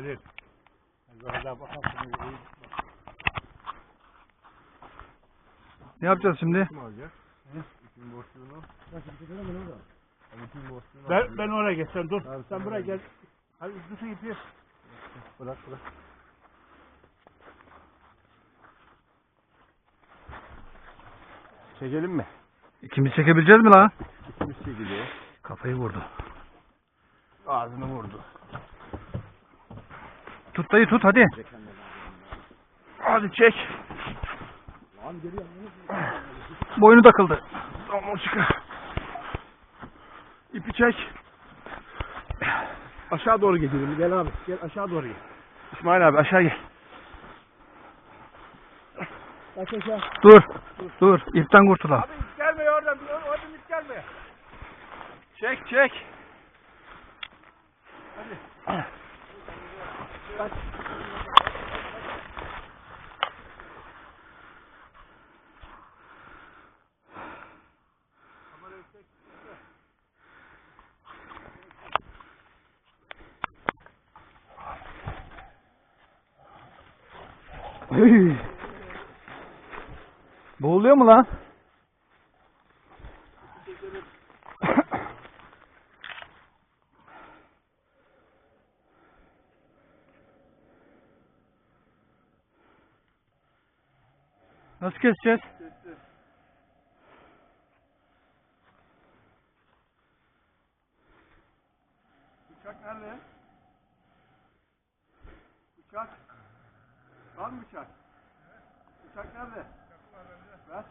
Halil. Hadi daha bakalım. şunu iyi bak. Ne yapacağız şimdi? Kim alacak? İpin boşluğunu. İpin boşluğunu Ben, ben oraya geç sen dur. Abi, sen sen buraya gel. Hadi dur ipi. Bırak bırak. Çekelim mi? İkimiz çekebileceğiz mi lan? İkimiz çekiliyor. Kafayı vurdu. Ağzını vurdu. Tut dayı tut hadi. Hadi çek. Boynu takıldı. Tamam çıkar. İpi çek. Aşağı doğru gidelim. Gel abi. Gel aşağı doğru gel. İsmail abi aşağı gel. Kaç aşağı. Dur. Dur. İpten kurtul abi. Abi ip gelmiyor oradan. Oradan ip gelmiyor. Çek çek. Boğuluyor mu lan? Nasıl keseceğiz? Bıçak nerede? Bıçak. Var mı bıçak? Bıçak nerede? Ver.